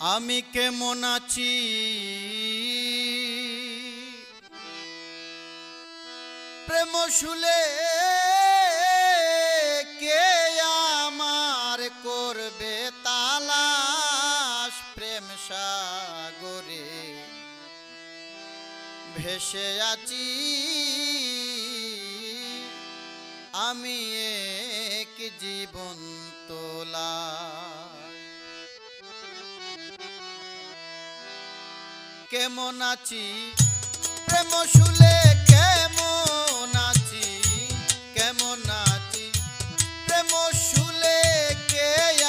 আমি কেমন আছি? প্রেম শুলে কে আমার করবে তালাশ? প্রেম সাগরে ভেসে আছি। আমি এক জীবন তোলা কেমন আছি? প্রেম শুলে কেমন আছি? কেমন আছি? প্রেম শুলে কে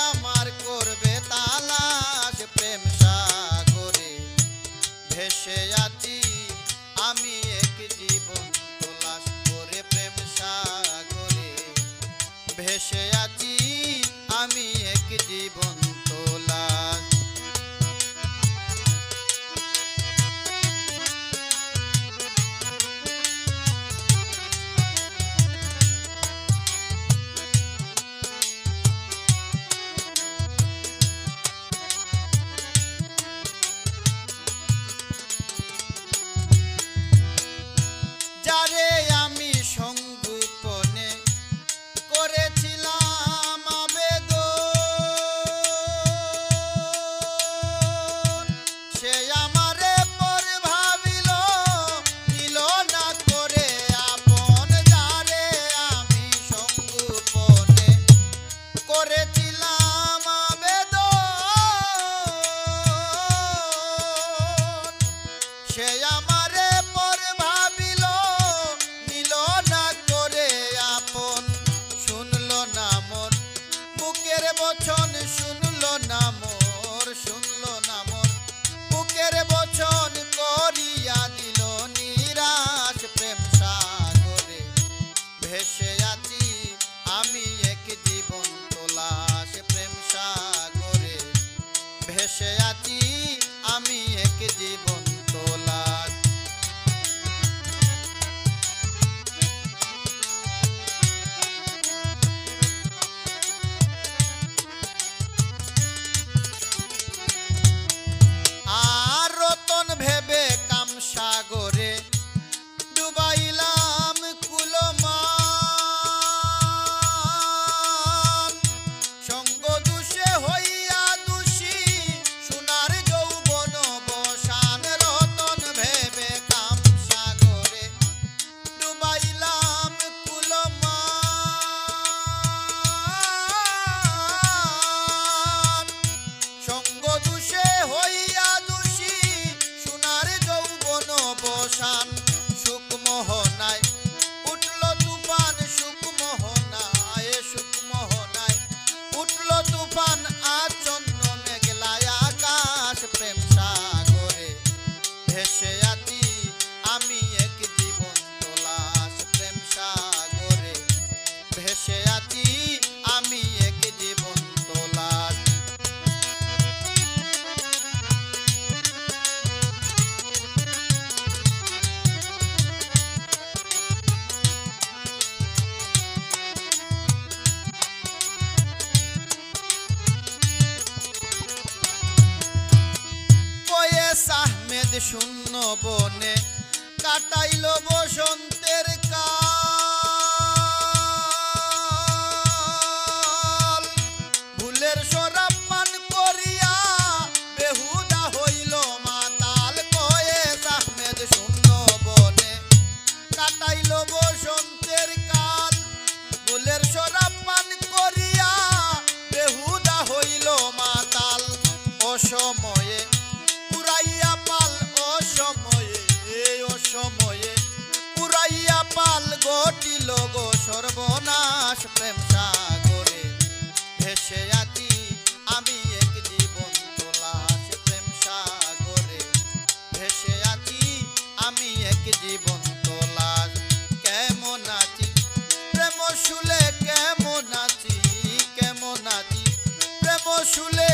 আমার করবে তালাশ? প্রেম সাগরে ভেসে আছি, আমি এক জীবন তোলাশ করে প্রেম সাগরে ভেসে আছি, আমি এক জীবন বুকের বচন শুনল না মোর, শুনল না মোর। বুকের বচন করিয়া দিল নিরাশ প্রেম সাগরে। ভেসে আছি আমি এক জীবন তোলাশ প্রেম সাগরে। ভেসে আছি আমি এক জীবন শূন্য বনে কাটাইল বসন্তের কাল। ভুলের সরাব করিয়া বেহুদা হইল মাতাল কয়েস আহমেদ শূন্য বনে কাটাইল বসন্তের কাল। ভুলের সরাব করিয়া বেহুদা হইল মাতাল অসময়ে আমি এক জীবন তোলাশ কেমন আছি? প্রেম শুলে কেমন আছি? কেমন আছি? প্রেম শুলে